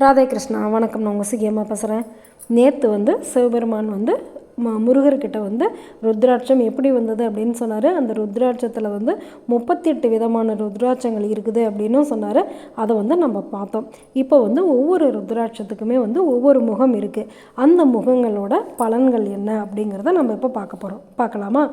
ராதே கிருஷ்ணா வணக்கம். நான் உங்கள் சிகியம்மா பேசுகிறேன் நேற்று வந்து சிவபெருமான் வந்து முருகர்கிட்ட வந்து ருத்ராட்சம் எப்படி வந்தது அப்படின்னு சொன்னார். அந்த ருத்ராட்சத்தில் வந்து முப்பத்தெட்டு விதமான ருத்ராட்சங்கள் இருக்குது அப்படின்னும் சொன்னார். அதை வந்து நம்ம பார்த்தோம். இப்போ வந்து ஒவ்வொரு ருத்ராட்சத்துக்குமே வந்து ஒவ்வொரு முகம் இருக்குது அந்த முகங்களோட பலன்கள் என்ன அப்படிங்கிறத நம்ம இப்போ பார்க்க போகிறோம் பார்க்கலாமா?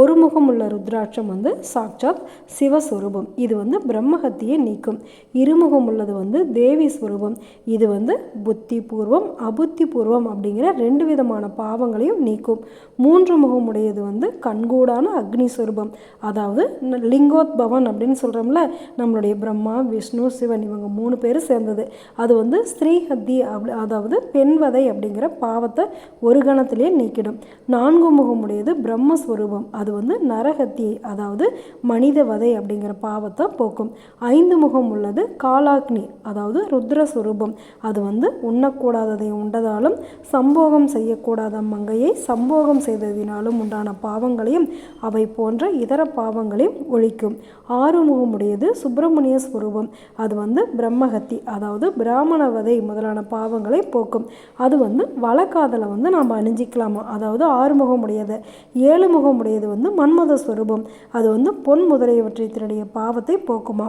ஒரு முகம் உள்ள ருத்ராட்சம் வந்து சாக்சாத் சிவஸ்வரூபம். இது வந்து பிரம்மஹத்தியை நீக்கும். இருமுகம் உள்ளது வந்து தேவி ஸ்வரூபம். இது வந்து புத்தி பூர்வம் அபுத்தி பூர்வம் அப்படிங்கிற ரெண்டு விதமான பாவங்களையும் நீ நீக்கும். மூன்று முகம் உடையது வந்து கண்கூடான அக்னி ஸ்வரூபம் அதாவது லிங்கோத்பவன் அப்படின்னு சொல்கிறோம்ல நம்மளுடைய பிரம்மா விஷ்ணு சிவன் இவங்க மூணு பேரும் சேர்ந்தது. அது வந்து ஸ்ரீஹத்தி அப்படி அதாவது பெண்வதை அப்படிங்கிற பாவத்தை ஒரு கணத்திலே நீக்கிடும். நான்கு முகம் உடையது பிரம்மஸ்வரூபம். அது வந்து நரகத்தி அதாவது மனித வதை அப்படிங்கிற பாவத்தை போக்கும். ஐந்து முகம் உள்ளது காலாக்னி அதாவது ருத்ரஸ்வரூபம். அது வந்து உண்ணக்கூடாததை உண்டதாலும் சம்போகம் செய்யக்கூடாத மங்கையை சம்போகம் செய்ததினாலும் உண்டான பாவங்களையும் அவை போன்ற இதர பாவங்களையும் ஒழிக்கும். ஆறுமுகமுடையது சுப்பிரமணிய ஸ்வரூபம். அது வந்து பிரம்மஹத்தி அதாவது பிராமண வதை முதலான பாவங்களை போக்கும். அது வந்து வழக்காதலை வந்து நாம் அணிஞ்சிக்கலாமா? அதாவது ஆறுமுகமுடையது. ஏழு முகமுடையது வந்து மன்மத ஸ்வரூபம். அது வந்து பொன் முதலியவற்றை திருடைய பாவத்தை போக்குமா?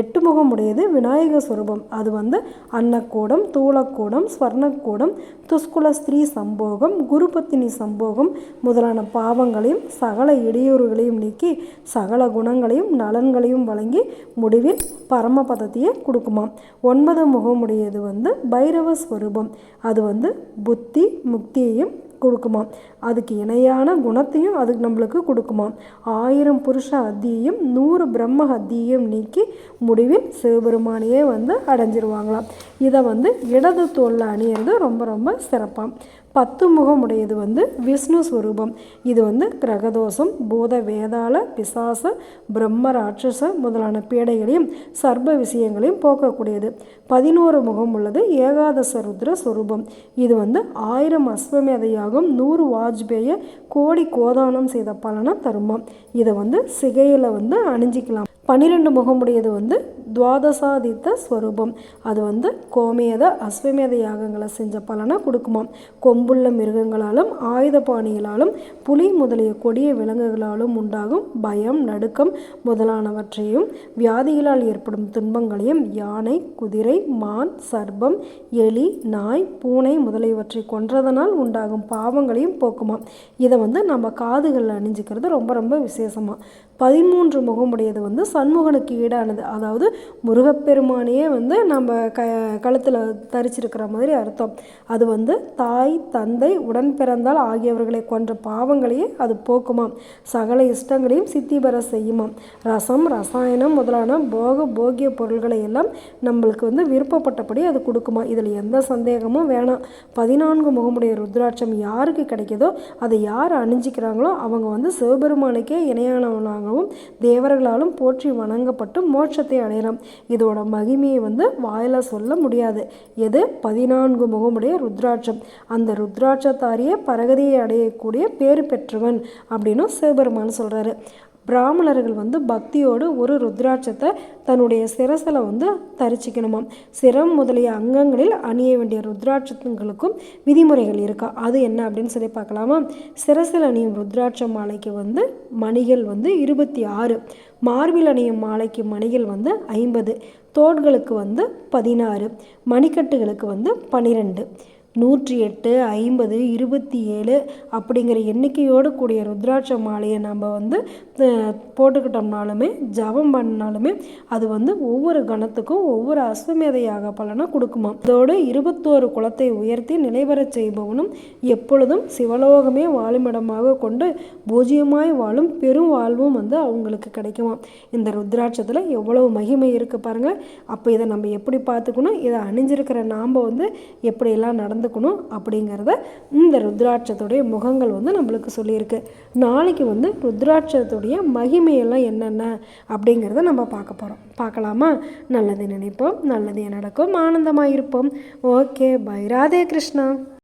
எட்டு முகமுடையது விநாயக ஸ்வரூபம். அது வந்து அன்னக்கூடம் தூளக்கூடம் ஸ்வர்ணக்கூடம் துஷ்குல ஸ்திரீ சம்போகம் குருபத்தின் சம்போகம் முதலான பாவங்களையும் சகல இடையூறுகளையும் நீக்கி சகல குணங்களையும் நலன்களையும் வழங்கி முடிவில் பரமபதத்தையே கொடுக்குமாம். ஒன்பது முகமுடையது வந்து பைரவ ஸ்வரூபம். அது வந்து புத்தி முக்தியையும் கொடுக்குமாம். அதுக்கு இணையான குணத்தையும் அதுக்கு நம்மளுக்கு கொடுக்குமாம். ஆயிரம் புருஷ அத்தியையும் நூறு பிரம்ம அத்தியையும் நீக்கி முடிவில் சிவபெருமானையே வந்து அடைஞ்சிருவாங்களாம். இதை வந்து இடது தோளில் அணியிறது ரொம்ப ரொம்ப சிறப்பாம். பத்து முகம் உடையது வந்து விஷ்ணு ஸ்வரூபம் இது வந்து கிரகதோஷம் பூத வேதாள பிசாச பிரம்ம ராட்சச முதலான பீடைகளையும் சர்ப விஷயங்களையும் போக்கக்கூடியது. பதினோரு முகம் உள்ளது. ஏகாதச ருத்ர ஸ்வரூபம் இது வந்து ஆயிரம் அஸ்வமேத யாகம் நூறு வாஜ்பேய கோடி கோதானம் செய்த பலனை தருமாம். இதை வந்து சிகையில் வந்து அணிஞ்சிக்கலாம். பன்னிரெண்டு முகமுடையது வந்து துவாதசாதித்த ஸ்வரூபம். அது வந்து கோமேத அஸ்வமேத யாகங்களை செஞ்ச பலனை கொடுக்குமாம். கொம்புள்ள மிருகங்களாலும் ஆயுத பாணிகளாலும் புலி முதலிய கொடிய விலங்குகளாலும் உண்டாகும் பயம் நடுக்கம் முதலானவற்றையும் வியாதிகளால் ஏற்படும் துன்பங்களையும் யானை குதிரை மான் சர்ப்பம் எலி நாய் பூனை முதலியவற்றை கொன்றதனால் உண்டாகும் பாவங்களையும் போக்குமாம். இதை வந்து நம்ம காதுகளில் அணிஞ்சிக்கிறது ரொம்ப ரொம்ப விசேஷமாக பதிமூன்று முகமுடையது வந்து சண்முகனுக்கு ஈடானது. அதாவது முருகப்பெருமானையே வந்து நம்ம க கழுத்தில் தரிச்சிருக்கிற மாதிரி அர்த்தம். அது வந்து தாய் தந்தை உடன் பிறந்தால் ஆகியவர்களை கொன்ற பாவங்களையே அது போக்குமாம். சகல இஷ்டங்களையும் சித்தி பெற செய்யுமாம். ரசம் ரசாயனம் முதலான போக போகிய பொருள்களை எல்லாம் நம்மளுக்கு வந்து விருப்பப்பட்டபடி அது கொடுக்குமா? இதில் எந்த சந்தேகமும் வேணாம். பதினான்கு முகமுடைய ருத்ராட்சம் யாருக்கு கிடைக்கிதோ அதை யார் அணிஞ்சிக்கிறாங்களோ அவங்க வந்து சிவபெருமானுக்கே இணையானவனாகவும் தேவர்களாலும் போற்றி வணங்கப்பட்டு மோட்சத்தை அடையலாம் இதோட மகிமையை வந்து வாயில சொல்ல முடியாது. எது? பதினான்கு முகமுடைய ருத்ராட்சம். அந்த ருத்ராட்சத்தாரியே பரகதியை அடையக்கூடிய பேறு பெற்றவன் அப்படின்னு சிவபெருமான் சொல்கிறாரு பிராமணர்கள் வந்து பக்தியோடு ஒரு ருத்ராட்சத்தை தன்னுடைய சிரசில் வந்து தரிச்சிக்கணுமாம். சிரம் முதலிய அங்கங்களில் அணிய வேண்டிய ருத்ராட்சங்களுக்கும் விதிமுறைகள் இருக்கா? அது என்ன அப்படின்னு சொல்லி பார்க்கலாமா? சிரசில் அணியும் ருத்ராட்ச மாலைக்கு வந்து மணிகள் வந்து இருபத்தி ஆறு. மார்பில் அணியும் மாலைக்கு மணிகள் வந்து ஐம்பது. தோட்களுக்கு வந்து பதினாறு. மணிக்கட்டுகளுக்கு வந்து பன்னிரெண்டு. நூற்றி எட்டு ஐம்பது இருபத்தி ஏழு அப்படிங்கிற எண்ணிக்கையோடு கூடிய ருத்ராட்ச மாலையை நம்ம வந்து போட்டுக்கிட்டோம்னாலுமே ஜபம் பண்ணாலுமே அது வந்து ஒவ்வொரு கணத்துக்கும் ஒவ்வொரு அஸ்வமேதையாக பலனை கொடுக்குமா அதோடு இருபத்தோரு குளத்தை உயர்த்தி நிலைவரச் செய்பவனும் எப்பொழுதும் சிவலோகமே வாழுமிடமாக கொண்டு பூஜ்ஜியமாய் வாழும் பெரும் வாழ்வும் வந்து அவங்களுக்கு கிடைக்குமா இந்த ருத்ராட்சத்தில் எவ்வளவு மகிமை இருக்குது பாருங்கள் அப்போ இதை நம்ம எப்படி பார்த்துக்கணும்? இதை அணிஞ்சிருக்கிற நாம் வந்து எப்படியெல்லாம் நடந்து நடந்துக்கணும் அப்படிங்கிறத இந்த ருத்ராட்சத்துடைய முகங்கள் வந்து நம்மளுக்கு சொல்லியிருக்கு. நாளைக்கு வந்து ருத்ராட்சத்துடைய மகிமையெல்லாம் என்னென்ன அப்படிங்கிறத நம்ம பார்க்க போகிறோம் பார்க்கலாமா? நல்லது நினைப்போம் நல்லது நடக்கும் ஆனந்தமாக இருப்போம் ஓகே பை. ராதே கிருஷ்ணா.